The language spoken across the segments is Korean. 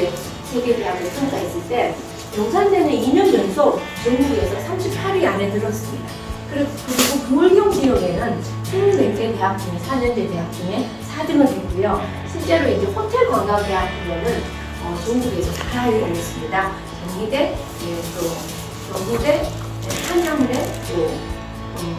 이제 세계 대학을 평가했을 때 용산대는 2년 연속 전국에서 38위 안에 들었습니다. 그리고, 부울경 지역에는 24개 대학 중에 4년제 대학 중에 4등을 했고요. 실제로 이제 호텔 관광 대학 부분은 어, 전국에서 4위를 했습니다. 경희대, 예, 또 경희대, 네, 한양대, 또 어,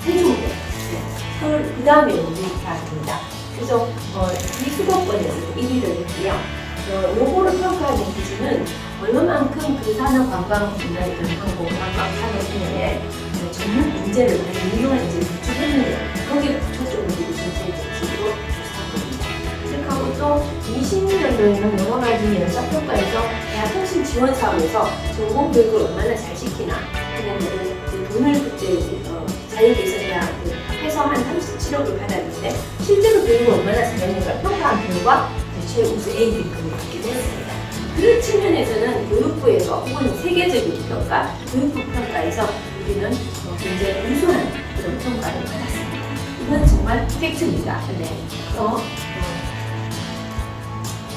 세종대. 네. 그 다음에 우리 대학입니다. 그래서 어, 이 수도권에서 1위를 했고요. 어, 요거를 평가하는 기준은 얼마만큼 그 산업 관광 분야에 들어가고 관광 산업 분야에 어, 전문 인재를 많이 유용한 인재를 구축했는데 거기에 초점을 두고 전체적으로 조사합니다. 그리고 또 20년도에는 여러 가지 연사평가에서 대학 혁신 지원 사업에서 전공 교육을 얼마나 잘 시키나 그다음에 그 돈을 그때 어, 자유개선대학 해서 한 37억을 받았는데 실제로 교육을 얼마나 잘했는가 평가한 결과 이제 최우수 A등급을 받기도 했습니다. 그 측면에서는 교육부에서 혹은 세계적인 평가, 교육부 평가에서 우리는 어, 굉장히 우수한 그런 평가를 받았습니다. 이건 정말 팩트입니다. 네. 어,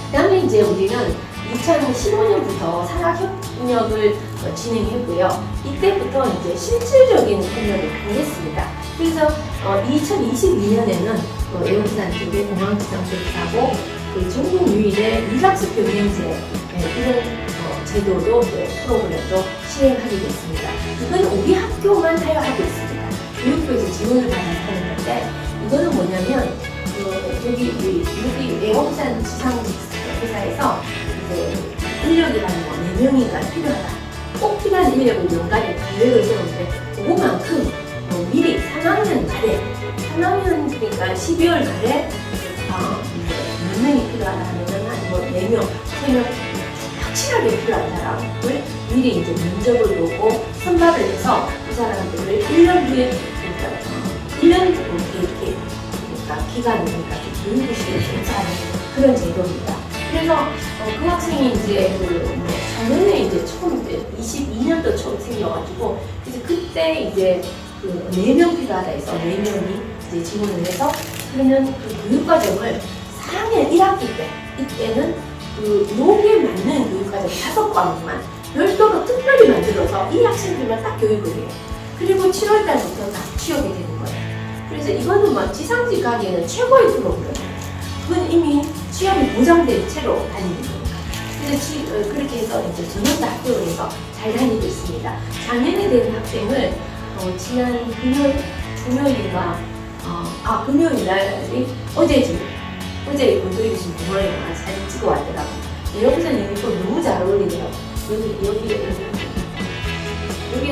그다음에 이제 우리는 2015년부터 산학협력을 어, 진행했고요. 이때부터 이제 실질적인 협력을 하겠습니다. 그래서 어, 2022년에는 어, 에어부산 쪽에 공항지정센터하고 그 전국 유일의 유학습 병행제 네, 이런 어, 제도도 또 프로그램도 시행하게 됐습니다. 이건 우리 학교만 사용하고 있습니다. 교육부에서 지원을 받아서 하는 건데 이거는 뭐냐면 그 여기 이- 여기 에어부산 지상 회사에서 이제 인력이라는 거 4명이가 필요하다. 꼭 필요한 인력을 연간에 계획을 세우는데 그거만큼 어, 미리 3학년 말에 3학년 그러니까 12월 말에 어, 이제 몇 명이 필요하다 하면은 한뭐 4명, 3명 확실하게 필요한 사람을 미리 이제 면접을 보고 선발을 해서 그 사람들을 1년 후에 그러니까 어, 1년 이렇게 그러니까 그러니까 좀 교육시에 조사하는 그런 제도입니다. 그래서 어, 그 학생이 이제 그뭐 작년에 이제 처음 이제 22년도 처음 생겨가지고 이제 그때 이제 그 4명 필요하다 해서 4명이 이제 지원을 해서 그러면 그 교육과정을 4학년 1학기 때 이때는 그 요기에 맞는 교육과정 다섯 과목만 별도로 특별히 만들어서 이 학생들만 딱 교육을 해요. 그리고 7월 달부터 다 취업이 되는 거예요. 그래서 이거는 뭐 지상직 가기에는 최고의 프로그램이에요. 그건 이미 취업이 보장된 채로 다니는 거니까. 그래서 지- 어, 그렇게 해서 이제 전원 다 학교에서 잘 다니고 있습니다. 작년에 된 학생을 어, 지난 금요일, 금요일인가, 어, 아, 금요일 날이 어제 지 금, 어제 본토리 지금 공항에 나와서 사진 찍어 왔더라고요. 여기서 유니폼 너무 잘 어울리더라고요. 여기, 여기, 여기.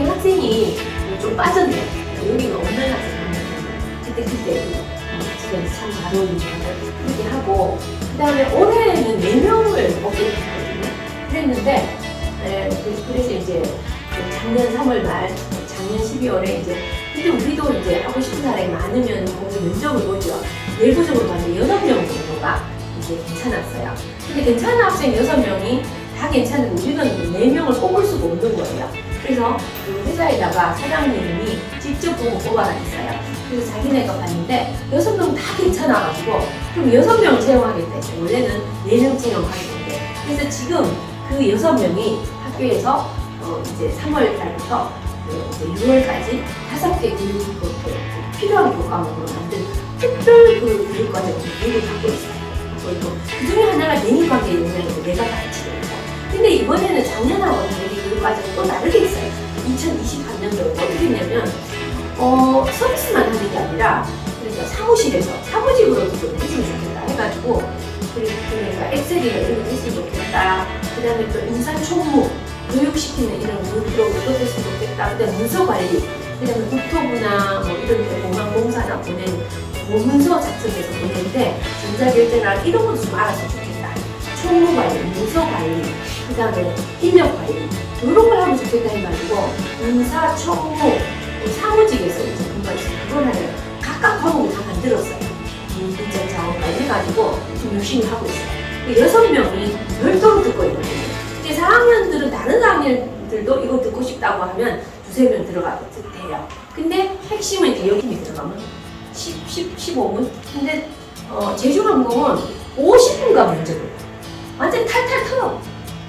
학생이 좀 빠졌네. 여기는 없는 학생이었는데, 그때, 그때. 어, 지금 참잘 어울리더라고요. 그렇게 하고, 그 다음에 올해는 4명을 먹게 됐거든요. 그랬는데, 에, 그, 그래서 이제 그 작년 3월 말, 작년 12월에 이제, 근데 우리도 이제 하고 싶은 사람이 많으면 거기서 면접을 보죠. 내부적으로 봤는데 6명 정도가 이제 괜찮았어요. 근데 괜찮은 학생 6명이 다 괜찮은데 우리는 4명을 뽑을 수가 없는 거예요. 그래서 그 회사에다가 사장님이 직접 보고 뽑아라 했어요. 그래서 자기네가 봤는데 6명 다 괜찮아가지고 그럼 6명 채용하겠다 했어요. 원래는 4명 채용하는 건데. 그래서 지금 그 6명이 학교에서 어 이제 3월 달부터 6월까지 다섯 개 교육 그, 그 필요한 교과목으로 만든 특별 그 교육 과정을 교육을 받고 있어요. 그 중에 하나가 내니관계 영역인데 내가 가르치는 거. 근데 이번에는 작년하고 다르게 교육 과정이 또 다르게 있어요. 2023년도에 어떻게 했냐면 어, 서비스만 하는 게 아니라 그러니까 사무실에서 사무직으로도 좀 해주면 좋겠다 해가지고 그러니까 엑셀이나 이런 거 했으면 좋겠다. 그 다음에 또 인사 총무 교육시키는 이런 교육으로 됐으면 좋겠다. 그 다음에 문서 관리, 그 다음에 국토부나 뭐 이런 데 공항공사나 보낸 뭐 문서 작성해서 보내는데 전자결제나 이런 것도 좀 알았으면 좋겠다. 총무 관리, 문서 관리, 그 다음에 인력 관리 이런 걸 하면 좋겠다 해가지고 인사, 총무, 그 사무직에서 이제 그걸 그걸 하는 각각 과목을 다 만들었어요. 인적 자원까지 해가지고 지금 열심히 하고 있어요. 그 여섯 명이 별도로 듣고 있거든요. 이제 4학년들은 다른 4학년들도 이거 듣고 싶다고 하면 두세 명 들어가고 돼요. 근데 핵심은 이제 여기 들어가면 10, 10, 15분? 근데 어, 제주항공은 50분간 면접을 해요. 완전 탈탈 털어.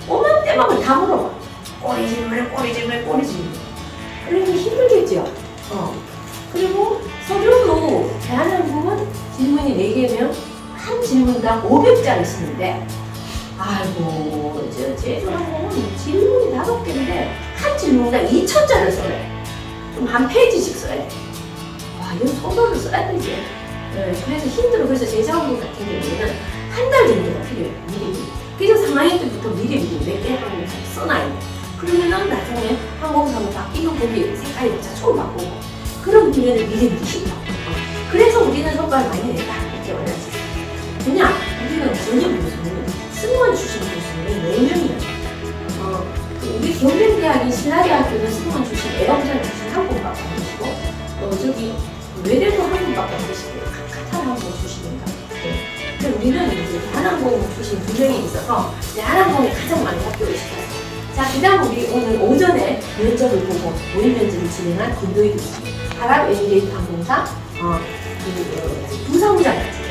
오만 때만을 다 물어봐. 꼬리 질문에 꼬리 질문에 꼬리 질문. 그러면 힘들겠죠. 어. 그리고 서류도 대한항공은 질문이 4개면 한 질문당 500자를 쓰는데 아이고 저 제주항공은 질문이 5개인데 한 질문당 2천자를 써요. 좀한 페이지씩 써야 돼. 와 이건 소설을 써야 되지. 네, 그래서 힘들어. 그래서 제주항공 같은 경우에는 한 달 정도가 필요해요. 미리. 그래서 3학년 때부터 미리 미리 몇개 항공사 써놔야 돼. 그러면은 나중에 항공사는 바뀌면 거기 색깔이 자초로 바꾸고 그런 기회를 미리 미리. 어. 그래서 우리는 성과를 많이 냈다. 이렇게 원하지. 그냥 우리는 전혀 4명이에요. 어, 그 우리 경쟁대학인 신라대학교는 승무원 출신, 애영장 출신 한 분밖에 안 계시고, 어, 저기 외대도 한 분밖에 안 계시고요. 카타르 한분 출신인가. 네. 우리는 이제 대한항공 출신 두 명이 있어서 대한항공이 가장 많이 학교를 시켰어요. 자, 그 다음 우리 오늘 오전에 면접을 보고 모의 면접을 진행한 교수님. 아랍에미레이트 항공사 어, 그, 어, 계셨어요.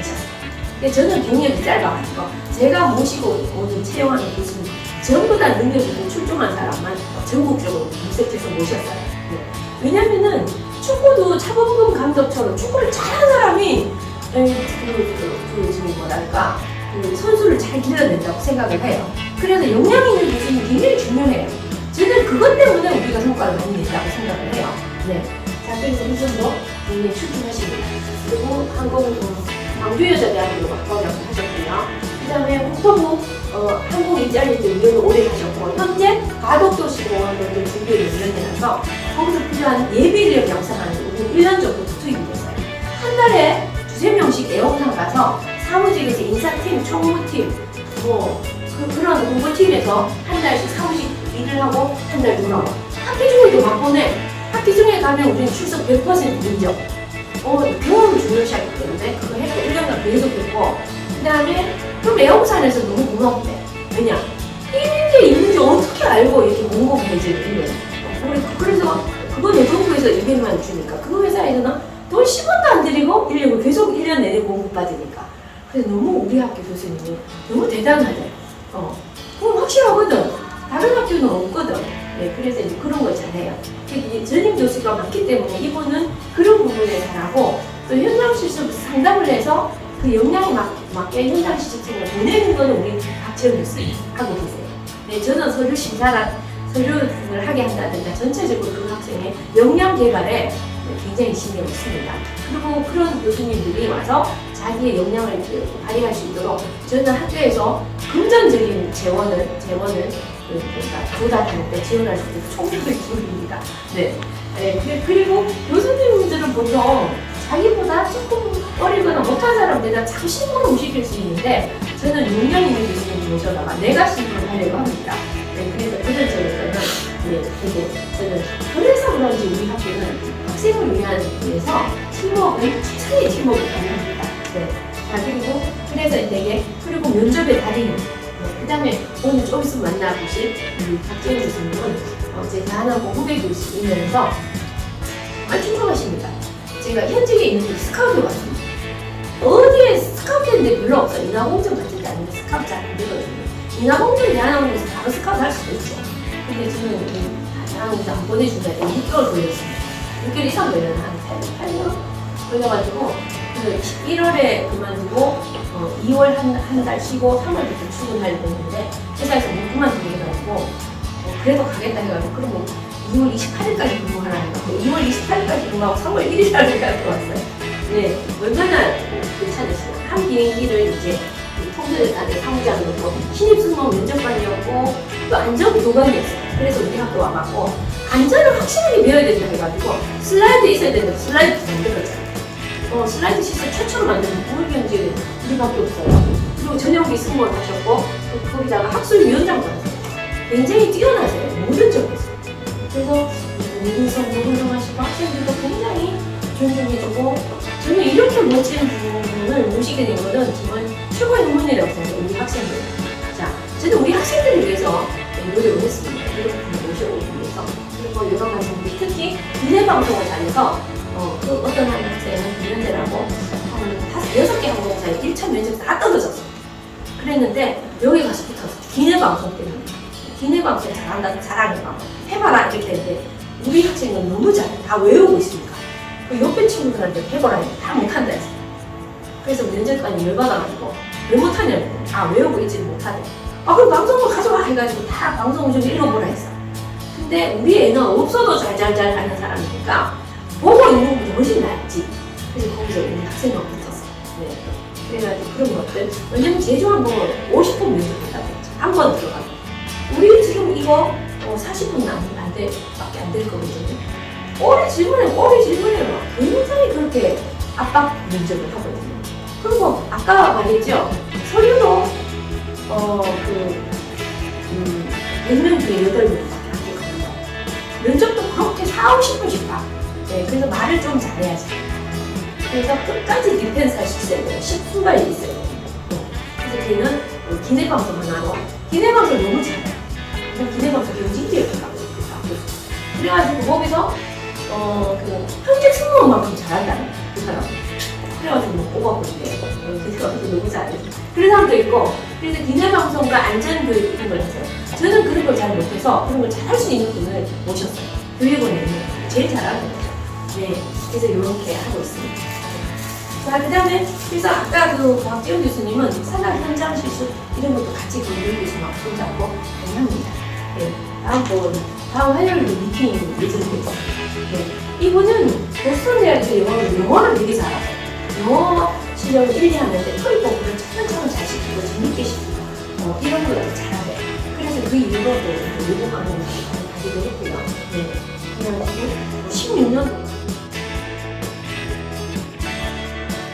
저는 경력이 짧아가지고 제가 모시고 오는 채용하는 교수님 전부 다 능력이 있고 출중한 사람만 전국적으로 검색해서 모셨어요. 네. 왜냐면은 축구도 차범근 감독처럼 축구를 잘하는 사람이 에, 그, 그, 그, 뭐랄까 그 선수를 잘 길러낸다고 생각을 해요. 그래서 역량 있는 교수님 굉장히 중요해요. 저는 그것 때문에 우리가 성과를 많이 냈다고 생각을 해요. 네. 자, 그래서 이 정도 굉장히 출중하십니다. 그리고 음, 광주여자대학교로 박사학을 하셨고요. 그 다음에 국토부 어, 항공 일자리도 일을 오래 하셨고, 현재 가덕도시공원을 준비를 연연해서 거기서 필요한 예비인력 양성하는 데 1년 정도 투입이 됐어요. 한 달에 두세 명씩 애용상 가서 사무직에서 인사팀, 총무팀, 뭐, 그, 그런 공부팀에서 한 달씩 사무직 일을 하고 한 달 돌아와. 학기 중에도 막 보내. 학기 중에 가면 우리는 출석 100% 인정. 어, 경험을 중요시하기 때문에 그거 했고 1년간 계속 했고 그 다음에 그럼 애용산에서 너무 고맙대. 왜냐? 이런 게 있는지 어떻게 알고 이렇게 공급해지 있는 우리 그래서 그거 내정부에서 200만 주니까 그 회사에서는 돈 10원도 안 들이고 인력을 계속 1년 내내 공급받으니까 그래서 너무 우리 학교 교수님이 너무 대단하대. 어, 그건 확실하거든. 다른 학교는 없거든. 네, 그래서 이제 그런 걸 잘해요. 그 전임 교수가 많기 때문에 이분은 그런 부분에 잘하고 또 현장 실습 상담을 해서 그 역량에 맞, 맞게 현장 실습생을 보내는 거는 우리 박재훈 교수님 하고 계세요. 네, 저는 서류 심사나 서류를 하게 한다든가 전체적으로 그 학생의 역량 개발에 굉장히 신경을 씁니다. 그리고 그런 교수님들이 와서 자기의 역량을 발휘할 수 있도록 저는 학교에서 금전적인 재원을 재원을 조달할 때 지원할 수 있도록 총력을 기울입니다. 네. 네, 그- 그리고 교수님들은 보통 자기보다 조금 어리거나 못한 잠시 모름 시킬 수 있는데 저는 6년 있는 교수님 모셔다가 내가 시도를 하려고 합니다. 네, 그래서 그런 점에서는 네, 되게 저는 그래서 그런지 우리 학교는 학생을 위한 위해서 팀워크를 최상의 팀워크를 가능합니다. 네. 자, 그리고 그래서 되게 그리고 면접의 달인 그 다음에 오늘 좀 있으면 만나보실 우리 박재훈 교수님은 어, 제 대한항공 후배 교수이면서 정말 충성하십니다. 제가 현직에 있는데 스카우트 왔습니다. 어디에 스카우트 했는데 별로 없어요. 인하공정 같은 데 아니면 스카우트 잘안 되거든요. 인하공정 대한항공에서 바로 스카우트 할 수도 있죠. 근데 저는 이 대한항공에서 안 보내준다 해서 6개월 걸렸습니다. 6개월 이상 걸려요. 한 8, 8년? 걸려가지고 그 11월에 그만두고 어, 2월 한 한 달 쉬고 3월부터 출근하려고 했는데 회사에서 못 그만두게 해가지고 어, 그래도 가겠다 해가지고 그러면 2월 28일까지 근무하라는 거 2월 28일까지 근무하고 3월 1일 날 들어왔어요. 네, 얼마나 괜찮으시나. 한 비행기를 이제 통제단의 사무장이었고 신입승무원 면접관이었고 또 안전 교관이었어요. 그래서 우리 학교 와갖고 안전을 확실하게 배워야 된다 해가지고 슬라이드 있어야 된다 슬라이드 만들었잖아요. 어, 슬라이드 시스템 최초로 만든 부울경제 우리밖에 없어요. 그리고 전용기 승무원 하셨고 또 거기다가 학술위원장도 하세요. 굉장히 뛰어나세요. 모든 점에서. 그래서 인성도 훌륭하시고 학생들도 굉장히 존중해주고 저는 이렇게 멋진 분을 모시게 된 거는 랬는데 여기 가서 붙었어. 기내 방송 때문에. 기내 방송 잘한다, 잘하니까 뭐 해봐라 이렇게 했는데 우리 학생은 너무 잘해. 다 외우고 있으니까. 그 옆에 친구들한테 했는데 다 못한다 했어. 그래서 면접관이 열받아가지고 왜 못하냐고. 아 외우고 있지는 못하대. 아 그럼 방송국 가져와 해가지고 다 방송을 좀 읽어보라 했어. 근데 우리 애는 없어도 잘잘잘 하는 사람이니까 보고 있는 것보다 훨씬 낫지. 그래서 거기서 우리 학생만 붙었어. 네. 그래가지고 그런 것들. 왜냐면 제주 한번 50분 면접한다고 했죠. 한번 들어가고. 우리 지금 이거 어, 40분 안, 안 돼, 밖에 안 될 거거든요. 꼬리 질문에 꼬리 질문에 막 굉장히 그렇게 압박 면접을 하거든요. 그리고 아까 말했죠. 서류도 어, 그, 음, 100명 중에 8명밖에 안 되거든요. 면접도 그렇게 4, 50분씩 봐. 네, 그래서 말을 좀 잘해야지. 그래서 끝까지 디펜스. 10분발이 있어야 돼요. 네. 그래서 걔는 뭐 기내방송 하나로, 기내방송 너무 잘해. 그냥 기내방송 경진기획 하고 그래가지고 거기서, 어, 그, 현재 승무원만큼 잘한다는 그 사람. 그래가지고 뭐 뽑아보는데, 그래서 너무 잘해. 그런 사람도 있고, 그래서 기내방송과 안전교육 이런 걸 했어요. 저는 그런 걸 잘 못해서 그런 걸 잘할 수 있는 분을 모셨어요. 교육원에 제일 잘하는 거죠. 네, 그래서 이렇게 하고 있습니다. 자, 그 다음에, 그래서 아까 그 박지원 교수님은 산업 현장 실수 이런 것도 같이 막 손잡고 다닙니다. 네, 다음 번, 다음 화요일 미팅 예정돼 있어요. 네, 이분은 보스턴 대학에서 영어를, 영어를 되게 잘하세요. 영어 실력을 1, 2 하는데 토익 공부를 차근차근 잘 시키고 재밌게 시키고 어, 이런 걸 잘하대. 그래서 그 이후로도 외국 방송을 가기도 했고요. 네. 그래가지고 16년